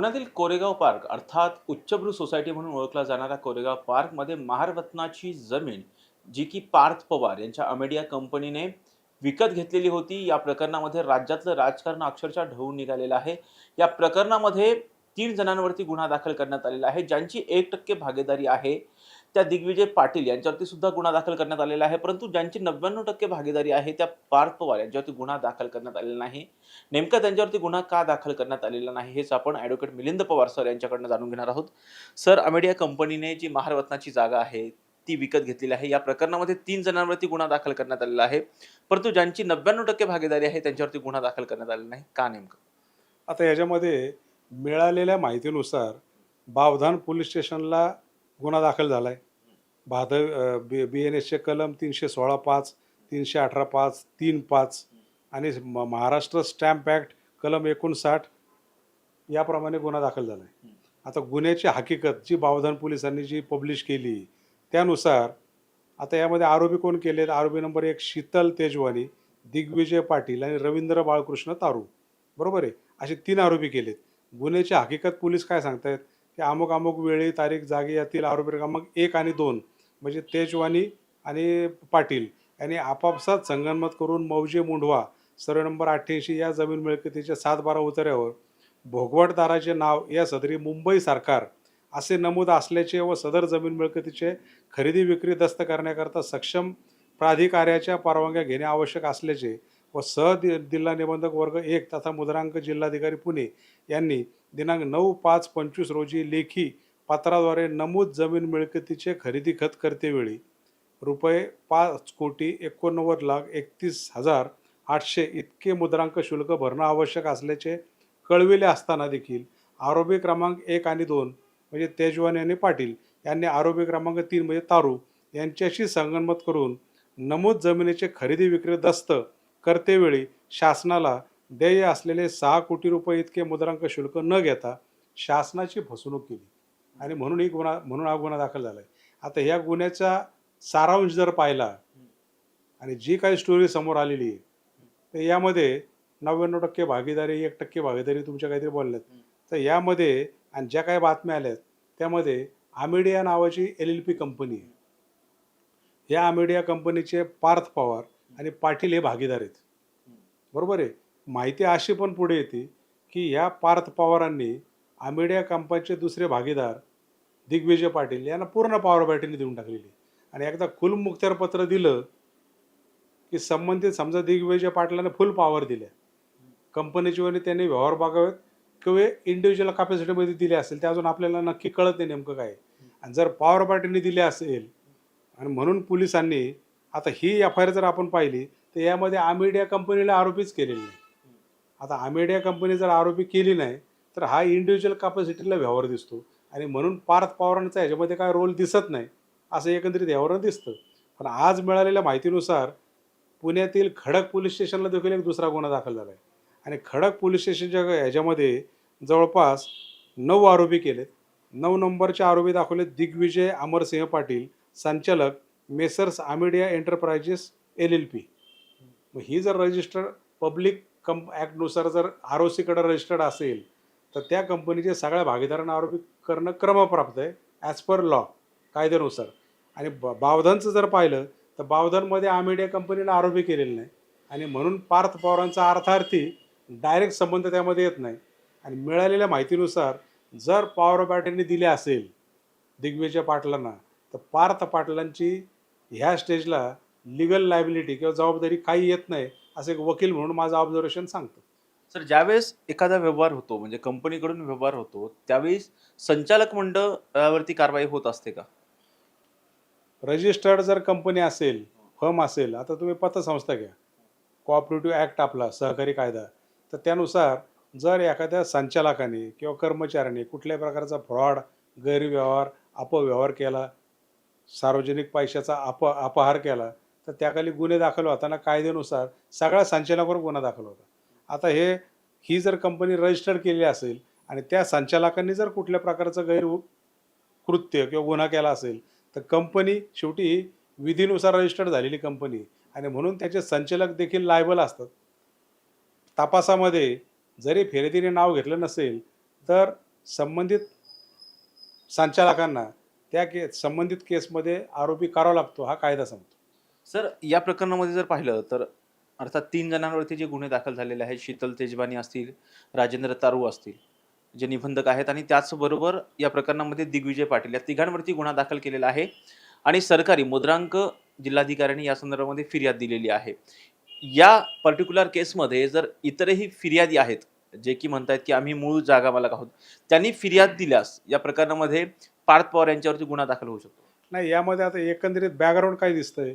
पुण्यातील कोरेगाव पार्क अर्थात उच्चभ्रू सोसायटी म्हणून ओळखला जाणाऱ्या कोरेगाव पार्कमध्ये महारत्नाची जमीन जी की पार्थ पवार यांच्या अमेडिया कंपनीने विकत घेतलेली होती या प्रकरणामध्ये राज्यातलं राजकारण अक्षरशः ढवून निघालेलं आहे. या प्रकरणामध्ये तीन जणांवरती गुन्हा दाखल करण्यात आलेला आहे ज्यांची एक टक्के भागीदारी आहे. त्या दिग्विजय पाटील यांच्यावरती सुद्धा गुन्हा दाखल करण्यात आलेला आहे. परंतु ज्यांची नव्याण्णव टक्के भागीदारी आहे त्या पार्थ पवार यांच्यावरती गुन्हा दाखल करण्यात आलेला नाही. नेमका त्यांच्यावरती गुन्हा का दाखल करण्यात आलेला नाही हेच आपण ॲडव्होकेट मिलिंद पवार सर यांच्याकडनं जाणून घेणार आहोत. सर अमेडिया कंपनीने जी महारत्नाची जागा आहे ती विकत घेतलेली आहे. या प्रकरणामध्ये तीन जणांवरती गुन्हा दाखल करण्यात आलेला आहे. परंतु ज्यांची नव्याण्णव टक्के भागीदारी आहे त्यांच्यावरती गुन्हा दाखल करण्यात आलेला नाही. का नेमकं? आता याच्यामध्ये मिळालेल्या माहितीनुसार बावधान पोलीस स्टेशनला गुन्हा दाखल झाला आहे भादव बी बी एन एसचे कलम तीनशे सोळा पाच तीनशे अठरा पाच तीन पाच आणि म- महाराष्ट्र स्टॅम्प ॲक्ट कलम एकोणसाठ याप्रमाणे गुन्हा दाखल झाला आहे आता गुन्ह्याची हकीकत जी बावधन पोलिसांनी जी पब्लिश केली त्यानुसार आता यामध्ये आरोपी कोण केले आरोपी नंबर एक शीतल तेजवानी दिग्विजय पाटील आणि रवींद्र बाळकृष्ण तारू. बरोबर आहे? असे तीन आरोपी केलेत. गुन्ह्याची हकीकत पोलीस काय सांगतायत? की अमुक अमुक वेळी तारीख जागी यातील आरोपी क्रमांक एक आणि दोन म्हणजे तेजवानी आणि पाटील यांनी आपापसात संगनमत करून मौजे मुंढवा सर्व नंबर अठ्ठ्याऐंशी या जमीन मिळकतीच्या सात बारा उतऱ्यावर भोगवटदाराचे नाव या सदरी मुंबई सरकार असे नमूद असल्याचे व सदर जमीन मिळकतीचे खरेदी विक्री दस्त करण्याकरता सक्षम प्राधिकाऱ्याच्या परवानग्या घेणे आवश्यक असल्याचे व सह दि जिल्हा निबंधक वर्ग एक तथा मुद्रांक जिल्हाधिकारी पुणे यांनी दिनांक नऊ पाच पंचवीस रोजी लेखी पत्राद्वारे नमूद जमीन मिळकतीचे खरेदी खत करतेवेळी रुपये पाच कोटी एकोणनव्वद लाख एकतीस हजार आठशे इतके मुद्रांक शुल्क भरणं आवश्यक असल्याचे कळविले असताना देखील आरोपी क्रमांक एक आणि दोन म्हणजे तेजवानी आणि पाटील यांनी आरोपी क्रमांक तीन म्हणजे तारू यांच्याशी संगनमत करून नमूद जमिनीचे खरेदी विक्री दस्त करतेवेळी शासनाला देय असलेले सहा कोटी रुपये इतके मुद्रांक शुल्क न घेता शासनाची फसवणूक केली. आणि म्हणून ही गुन्हा म्हणून हा गुन्हा दाखल झाला आहे आता ह्या गुन्ह्याचा सारांश जर पाहिला आणि जी काही स्टोरी समोर आलेली आहे तर यामध्ये नव्याण्णव टक्के भागीदारी एक टक्के भागीदारी तुमच्या काहीतरी बोलल्यात. तर यामध्ये आणि ज्या काही बातम्या आल्यात त्यामध्ये आमेडिया नावाची एल एल पी कंपनी आहे. या आमेडिया कंपनीचे पार्थ पवार आणि पाटील हे भागीदार आहेत. बरोबर आहे? माहिती अशी पण पुढे येते की ह्या पार्थ पवारांनी आमेडिया कंपनीचे दुसरे भागीदार दिग्विजय पाटील यांना पूर्ण पॉवर बॅटरी देऊन टाकलेली आणि एकदा फुल मुक्त्यारपत्र दिलं की संबंधित समजा दिग्विजय पाटलाने फुल पॉवर दिल्या. कंपनीची वनी त्यांनी व्यवहार बघावेत किंवा इंडिव्हिज्युअल कॅपॅसिटीमध्ये दिले असेल ते अजून आपल्याला नक्की कळत नाही नेमकं काय. आणि जर पॉवर पार्टीने दिले असेल आणि म्हणून पोलिसांनी आता ही एफ आय आर जर आपण पाहिली तर यामध्ये आमिडिया कंपनीला आरोपीच केलेले नाही. आता आमेडिया कंपनी जर आरोपी केली नाही तर हा इंडिव्हिज्युअल कॅपॅसिटीला व्यवहार दिसतो. आणि म्हणून पार्थ पवारांचा ह्याच्यामध्ये काय रोल दिसत नाही असं एकंदरीत यावर दिसतं. पण आज मिळालेल्या माहितीनुसार पुण्यातील खडक पोलीस स्टेशनला देखील एक दुसरा गुन्हा दाखल झाला आहे आणि खडक पोलीस स्टेशनच्या ह्याच्यामध्ये जवळपास नऊ आरोपी केलेत. नऊ नंबरचे आरोपी दाखवले दिग्विजय अमरसिंह पाटील संचालक Messrs Amidia enterprises L L P. मग ही जर रजिस्टर पब्लिक कंप ॲक्टनुसार जर आर ओ सीकडं रजिस्टर्ड असेल तर त्या कंपनीचे सगळ्या भागीदारांना आरोपी करणं क्रमप्राप्त आहे ॲज पर लॉ कायद्यानुसार. आणि ब बावधनचं जर पाहिलं तर बावधनमध्ये आमेडिया कंपनीला आरोपी केलेलं नाही. आणि म्हणून पार्थ पवारांचा अर्थार्थी डायरेक्ट संबंध त्यामध्ये येत नाही. आणि मिळालेल्या माहितीनुसार जर पॉवर बॅटरीने दिले असेल दिग्विजय पाटलांना तर पार्थ पाटलांची ह्या स्टेजला लिगल लायबिलिटी किंवा जबाबदारी काही येत नाही. असं एक वकील म्हणून माझं ऑब्झर्वेशन सांगतं. सर ज्यावेळेस एखादा व्यवहार होतो म्हणजे कंपनीकडून व्यवहार होतो त्यावेळेस संचालक मंडळावरती कारवाई होत असते का? रजिस्टर्ड जर कंपनी असेल फर्म असेल आता तुम्ही पतसंस्था घ्या. कोऑपरेटिव्ह ॲक्ट आपला सहकारी कायदा. तर त्यानुसार जर एखाद्या संचालकाने किंवा कर्मचाऱ्याने कुठल्याही प्रकारचा फ्रॉड गैरव्यवहार अपव्यवहार केला सार्वजनिक पैशाचा अप अपहार केला तर त्याखाली गुन्हे दाखल होताना कायद्यानुसार सगळ्या संचालकावर गुन्हा दाखल होता. आता हे ही जर कंपनी रजिस्टर केली असेल आणि त्या संचालकांनी जर कुठल्या प्रकारचं गैर कृत्य किंवा गुन्हा केला असेल तर कंपनी शेवटी ही विधीनुसार रजिस्टर्ड झालेली कंपनी आणि म्हणून त्याचे संचालक देखील लायबल असतात. तपासामध्ये जरी फेरेदीने नाव घेतलं नसेल तर संबंधित संचालकांना त्या के संबंधित केसमध्ये आरोपी करावा लागतो हा कायदा सांगतो. सर या प्रकरणामध्ये जर पाहिलं तर अर्थात तीन जणांवरती जे गुन्हे दाखल झालेले आहेत शीतल तेजबानी असतील राजेंद्र तारू असतील जे निबंधक आहेत आणि त्याचबरोबर या प्रकरणामध्ये दिग्विजय पाटील या तिघांवरती गुन्हा दाखल केलेला आहे. आणि सरकारी मुद्रांक जिल्हाधिकाऱ्यांनी या संदर्भामध्ये फिर्याद दिलेली आहे. या पर्टिक्युलर केसमध्ये जर इतरही फिर्यादी आहेत जे की म्हणतायत की आम्ही मूळ जागा मालक आहोत त्यांनी फिर्याद दिल्यास या प्रकरणामध्ये पार्थ पवार यांच्यावरती गुन्हा दाखल होऊ शकतो. नाही यामध्ये आता एकंदरीत बॅकग्राऊंड काय दिसतंय?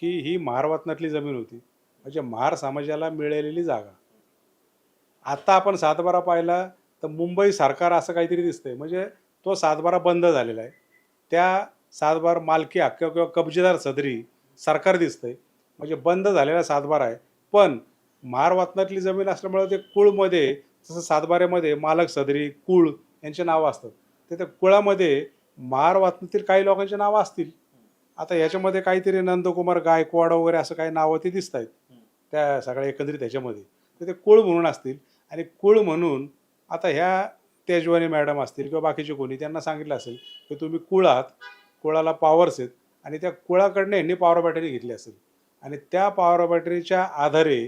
की ही महारवतनातली जमीन होती. म्हणजे महार समाजाला मिळालेली जागा. आता आपण सातबारा पाहिला तर मुंबई सरकार असं काहीतरी दिसतंय. म्हणजे तो सातबारा बंद झालेला आहे. त्या सातबार मालकी हक्क किंवा कब्जेदार सदरी सरकार दिसतंय. म्हणजे बंद झालेला सातबारा आहे. पण महारवातनातली जमीन असल्यामुळे ते कुळमध्ये जसं सातबाऱ्यामध्ये मालक सदरी कुळ यांचे नावं असतात. तर त्या कुळामध्ये महारवातनातील काही लोकांची नावं असतील. आता याच्यामध्ये काहीतरी नंदकुमार गायकवाड वगैरे असं काही नावं ते दिसत आहेत. त्या सगळ्या एकंदरीत ह्याच्यामध्ये तर ते कुळ म्हणून असतील. आणि कुळ म्हणून आता ह्या तेजवानी मॅडम असतील किंवा बाकीचे कोणी त्यांना सांगितलं असेल की तुम्ही कुळ आहात कुळाला पॉवर्स आहेत आणि त्या कुळाकडनं यांनी पॉवर बॅटरी घेतली असेल. आणि त्या पॉवर बॅटरीच्या आधारे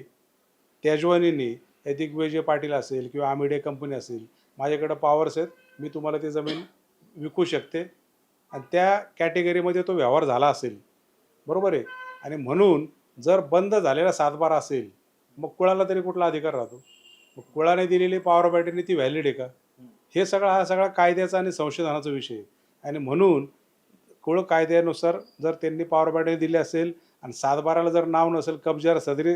तेजवानींनी हे दिग्विजय पाटील असेल किंवा आमिडे कंपनी असेल माझ्याकडं पॉवर्स आहेत मी तुम्हाला ती जमीन विकू शकते. आणि त्या कॅटेगरीमध्ये तो व्यवहार झाला असेल. बरोबर आहे? आणि म्हणून जर बंद झालेला सातबारा असेल मग कुळाला तरी कुठला अधिकार राहतो? मग कुळाने दिलेली पॉवर बॅटरी ती व्हॅलिड आहे का? हे सगळा हा सगळा कायद्याचा आणि संशोधनाचा विषय आहे. आणि म्हणून कुळ कायद्यानुसार जर त्यांनी पॉवर बॅटरी दिली असेल आणि सातबाराला जर नाव नसेल कब्जार सदरी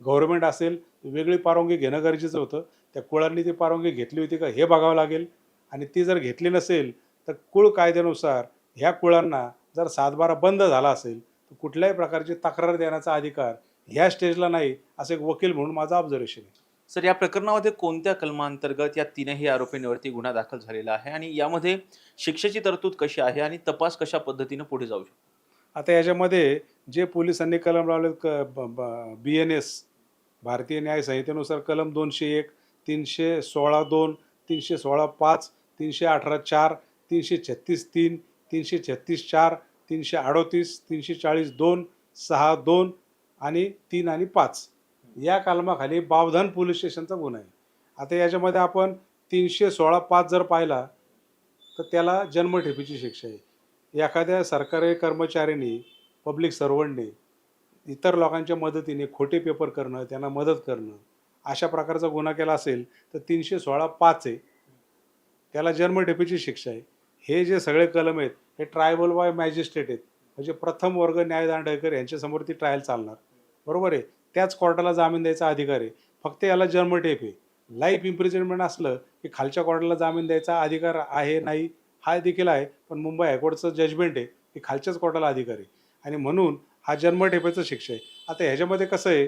गव्हर्नमेंट असेल वेगळी परवानगी घेणं गरजेचं होतं. त्या कुळांनी ती परवानगी घेतली होती का हे बघावं लागेल. आणि ती जर घेतली नसेल तर कुळ कायद्यानुसार ह्या कुळांना जर सातबारा बंद झाला असेल तर कुठल्याही प्रकारची तक्रार देण्याचा अधिकार ह्या स्टेजला नाही असं एक वकील म्हणून माझं ऑब्झर्वेशन आहे. सर या प्रकरणामध्ये कोणत्या कलमांतर्गत या तीनही आरोपींवरती गुन्हा दाखल झालेला आहे आणि यामध्ये शिक्षेची तरतूद कशी आहे आणि तपास कशा पद्धतीने पुढे जाऊ शकतो? आता याच्यामध्ये जे पोलिसांनी कलम लावले क बी एन एस भारतीय न्याय संहितेनुसार कलम दोनशे एक तीनशे सोळा दोन तीनशे सोळा पाच तीनशे अठरा चार तीनशे छत्तीस तीन तीनशे छत्तीस चार तीनशे अडोतीस तीनशे चाळीस दोन सहा दोन आणि तीन आणि पाच. या कलमाखाली बावधन पोलीस स्टेशनचा गुन्हा आहे. आता याच्यामध्ये आपण तीनशे सोळा पाच जर पाहिला तर त्याला जन्मठेपीची शिक्षा आहे. एखाद्या सरकारी कर्मचाऱ्यांनी पब्लिक सर्वंटने इतर लोकांच्या मदतीने खोटे पेपर करणं त्यांना मदत करणं अशा प्रकारचा गुन्हा केला असेल तर तीनशे सोळा पाच आहे. त्याला जन्मठेपीची शिक्षा आहे. हे जे सगळे कलम आहेत हे ट्रायबल बाय मॅजिस्ट्रेट आहेत. म्हणजे प्रथम वर्ग न्यायदांडेकर यांच्यासमोर ती ट्रायल चालणार. बरोबर आहे? त्याच कोर्टाला जामीन द्यायचा अधिकार आहे. फक्त याला जन्मठेप आहे. लाईफ इम्प्रिजनमेंट असलं की खालच्या कोर्टाला जामीन द्यायचा अधिकार आहे नाही हा देखील आहे. पण मुंबई हायकोर्टचं जजमेंट आहे की खालच्याच कोर्टाला अधिकार आहे. आणि म्हणून हा जन्मठेपेचं शिक्षा आहे. आता ह्याच्यामध्ये कसं आहे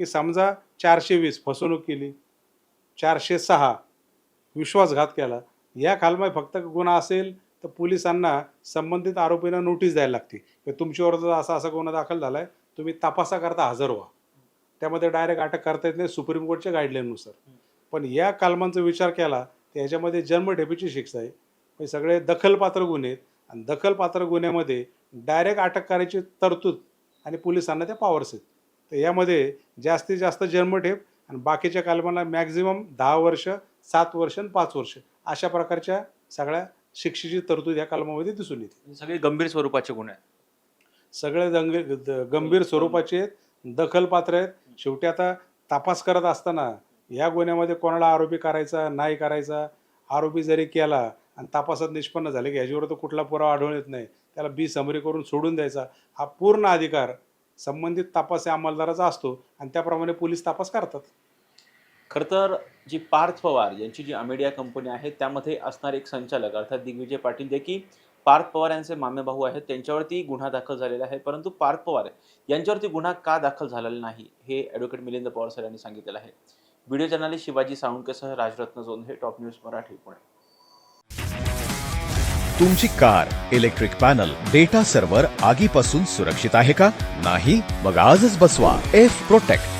की समजा चारशे वीस फसवणूक केली चारशे सहा विश्वासघात केला या कालमाय फक्त गुन्हा असेल तर पोलिसांना संबंधित आरोपींना नोटीस द्यायला लागते. की तुमच्यावर जर असा असा गुन्हा दाखल झाला आहे तुम्ही तपासाकरता हजर व्हा. त्यामध्ये डायरेक्ट अटक करता येत नाही सुप्रीम कोर्टच्या गाईडलाईननुसार पण या कलमांचा विचार केला तर याच्यामध्ये जन्मठेपीची शिक्षा आहे. हे सगळे दखलपात्र गुन्हे आहेत. आणि दखलपात्र गुन्ह्यामध्ये डायरेक्ट अटक करायची तरतूद आणि पोलिसांना त्या पॉवर्स आहेत. तर यामध्ये जास्तीत जास्त जन्मठेप आणि बाकीच्या कलमांना मॅक्झिमम दहा वर्ष सात वर्ष आणि पाच वर्ष. अशा प्रकारच्या सगळ्या शिक्षेची तरतूद या कलमामध्ये दिसून येते. हे सगळे गंभीर स्वरूपाचे गुन्हे आहेत. सगळे दंग द- गंभीर स्वरूपाचे आहेत दखलपात्र आहेत. शेवटी आता तपास करत असताना या गुन्ह्यामध्ये कोणाला आरोपी करायचा नाही करायचा आरोपी जरी केला आणि तपासात निष्पन्न झाले की ह्याच्यावर तर कुठला पुरावा आढळून येत नाही. त्याला बी समरी करून सोडून द्यायचा. हा पूर्ण अधिकार संबंधित तपास या अंमलदाराचा असतो आणि त्याप्रमाणे पोलीस तपास करतात. खरं तर जी पार्थ पवार यांची जी अमेडिया कंपनी आहे त्यामध्ये असणारे एक संचालक अर्थात दिग्विजय पाटील जे की पार्थ पवार यांचे मामेभाऊ आहेत. त्यांच्यावरती गुन्हा दाखल झालेला आहे. परंतु पार्थ पवार यांच्यावरती गुन्हा का दाखल झालेला नाही हे ॲडव्होकेट मिलिंद पवार सर यांनी सांगितलेलं आहे. व्हिडिओ जर्नालिस्ट शिवाजी साळुंकेसह राजरत्न हे टॉप न्यूज मराठी पुणे. तुमची car electric panel data server आगीपासून सुरक्षित आहे का? नाही? मग आजच बसवा. F protect